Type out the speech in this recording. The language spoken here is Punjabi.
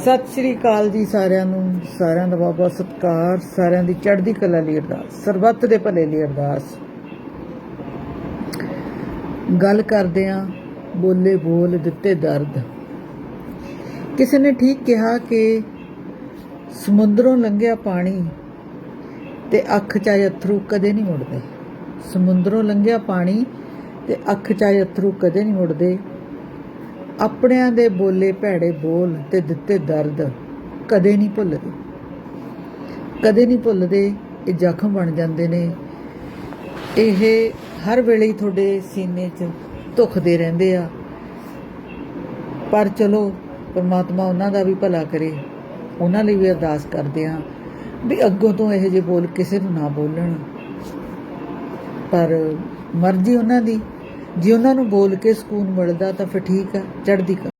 ਸਤਿ ਸ੍ਰੀ ਅਕਾਲ ਜੀ ਸਾਰਿਆਂ ਨੂੰ, ਸਾਰਿਆਂ ਦਾ ਬਾਬਾ ਬਹੁਤ ਸਤਿਕਾਰ, ਸਾਰਿਆਂ ਦੀ ਚੜ੍ਹਦੀ ਕਲਾ ਲਈ ਅਰਦਾਸ, ਸਰਬੱਤ ਦੇ ਭਲੇ ਲਈ ਅਰਦਾਸ। ਗੱਲ ਕਰਦੇ ਆਂ ਬੋਲੇ ਬੋਲ ਦਿੱਤੇ ਦਰਦ। ਕਿਸੇ ਨੇ ਠੀਕ ਕਿਹਾ ਕਿ ਸਮੁੰਦਰੋਂ ਲੰਘਿਆ ਪਾਣੀ ਤੇ ਅੱਖ ਚਾਹੇ ਅਥਰੂ ਕਦੇ ਨਹੀਂ ਮੁੜਦੇ। ਸਮੁੰਦਰੋਂ ਲੰਘਿਆ ਪਾਣੀ ਤੇ ਅੱਖ ਚਾਹੇ ਅਥਰੂ ਕਦੇ ਨਹੀਂ ਮੁੜਦੇ। ਆਪਣਿਆਂ ਦੇ ਬੋਲੇ ਭੈੜੇ ਬੋਲ ਤੇ ਦਿੱਤੇ ਦਰਦ ਕਦੇ ਨਹੀਂ ਭੁੱਲਦੇ। ਕਦੇ ਨਹੀਂ ਭੁੱਲਦੇ, ਇਹ ਜ਼ਖਮ ਬਣ ਜਾਂਦੇ ਨੇ। ਇਹ ਹਰ ਵੇਲੇ ਤੁਹਾਡੇ ਸੀਨੇ 'ਚ ਦੁਖਦੇ ਰਹਿੰਦੇ ਆ। ਪਰ ਚਲੋ, ਪਰਮਾਤਮਾ ਉਹਨਾਂ ਦਾ ਵੀ ਭਲਾ ਕਰੇ। ਉਹਨਾਂ ਲਈ ਵੀ ਅਰਦਾਸ ਕਰਦੇ ਆ ਵੀ ਅੱਗੋਂ ਤੋਂ ਇਹੋ ਜਿਹੇ ਬੋਲ ਕਿਸੇ ਨੂੰ ਨਾ ਬੋਲਣ। ਪਰ ਮਰਜ਼ੀ ਉਹਨਾਂ ਦੀ। ਜੇ ਉਹਨਾਂ ਨੂੰ ਬੋਲ ਕੇ ਸਕੂਨ ਮਿਲਦਾ ਤਾਂ ਫਿਰ ਠੀਕ ਆ ਚੜ੍ਹਦੀ ਕਲਾ।